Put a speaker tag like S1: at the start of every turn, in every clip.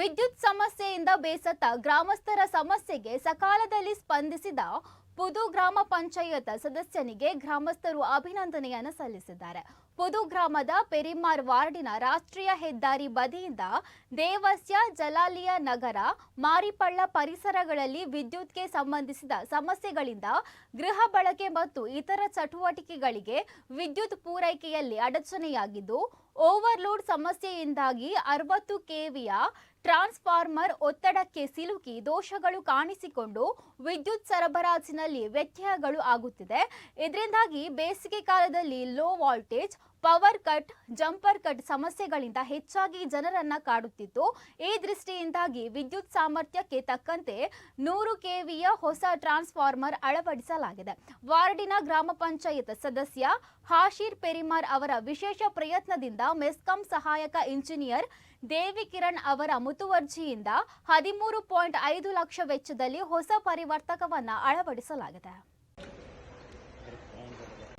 S1: ವಿದ್ಯುತ್ ಸಮಸ್ಯೆಯಿಂದ ಬೇಸತ್ತ ಗ್ರಾಮಸ್ಥರ ಸಮಸ್ಯೆಗೆ ಸಕಾಲದಲ್ಲಿ ಸ್ಪಂದಿಸಿದ ಪುದು ಗ್ರಾಮ ಪಂಚಾಯತ್ ಸದಸ್ಯನಿಗೆ ಗ್ರಾಮಸ್ಥರು ಅಭಿನಂದನೆಯನ್ನು ಸಲ್ಲಿಸಿದ್ದಾರೆ. ಪುದು ಗ್ರಾಮದ ಪೆರಿಮಾರ್ ವಾರ್ಡಿನ ರಾಷ್ಟ್ರೀಯ ಹೆದ್ದಾರಿ ಬದಿಯಿಂದ ದೇವಸ್ಯ ಜಲಾಲಿಯ ನಗರ ಮಾರಿಪಳ್ಳ ಪರಿಸರಗಳಲ್ಲಿ ವಿದ್ಯುತ್ಗೆ ಸಂಬಂಧಿಸಿದ ಸಮಸ್ಯೆಗಳಿಂದ ಗೃಹ ಬಳಕೆ ಮತ್ತು ಇತರ ಚಟುವಟಿಕೆಗಳಿಗೆ ವಿದ್ಯುತ್ ಪೂರೈಕೆಯಲ್ಲಿ ಅಡಚಣೆಯಾಗಿದ್ದು, ಓವರ್ಲೋಡ್ ಸಮಸ್ಯೆಯಿಂದಾಗಿ ಅರವತ್ತು ಕೆವಿಯ ಟ್ರಾನ್ಸ್ಫಾರ್ಮರ್ ಒತ್ತಡಕ್ಕೆ ಸಿಲುಕಿ ದೋಷಗಳು ಕಾಣಿಸಿಕೊಂಡು ವಿದ್ಯುತ್ ಸರಬರಾಜಿನಲ್ಲಿ ವ್ಯತ್ಯಯಗಳು ಆಗುತ್ತಿದೆ. ಇದರಿಂದಾಗಿ ಬೇಸಿಗೆ ಕಾಲದಲ್ಲಿ low voltage power cut, jumper cut ಸಮಸ್ಯೆಗಳಿಂದ ಹೆಚ್ಚಾಗಿ ಜನರನ್ನ ಕಾಡುತ್ತಿತ್ತು. ಈ ದೃಷ್ಟಿಯಿಂದಾಗಿ ವಿದ್ಯುತ್ ಸಾಮರ್ಥ್ಯಕ್ಕೆ ತಕ್ಕಂತೆ ನೂರು ಕೆವಿಯ ಹೊಸ ಟ್ರಾನ್ಸ್ಫಾರ್ಮರ್ ಅಳವಡಿಸಲಾಗಿದೆ. ವಾರ್ಡಿನ ಗ್ರಾಮ ಪಂಚಾಯತ್ ಸದಸ್ಯ ಹಾಶೀರ್ ಪೆರಿಮಾರ್ ಅವರ ವಿಶೇಷ ಪ್ರಯತ್ನದಿಂದ ಮೆಸ್ಕಾಂ ಸಹಾಯಕ ಇಂಜಿನಿಯರ್ ದೇವಿ ಕಿರಣ್ ಅವರ ಮುತುವರ್ಜಿಯಿಂದ ಹದಿಮೂರು ಪಾಯಿಂಟ್ ಐದು ಲಕ್ಷ ವೆಚ್ಚದಲ್ಲಿ ಹೊಸ ಪರಿವರ್ತಕವನ್ನು ಅಳವಡಿಸಲಾಗಿದೆ.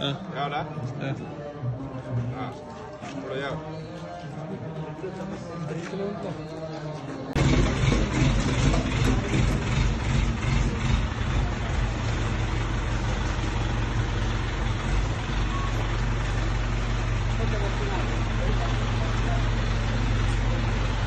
S2: Ah, ahora? Eh.
S3: Ah, por allá. Thank you.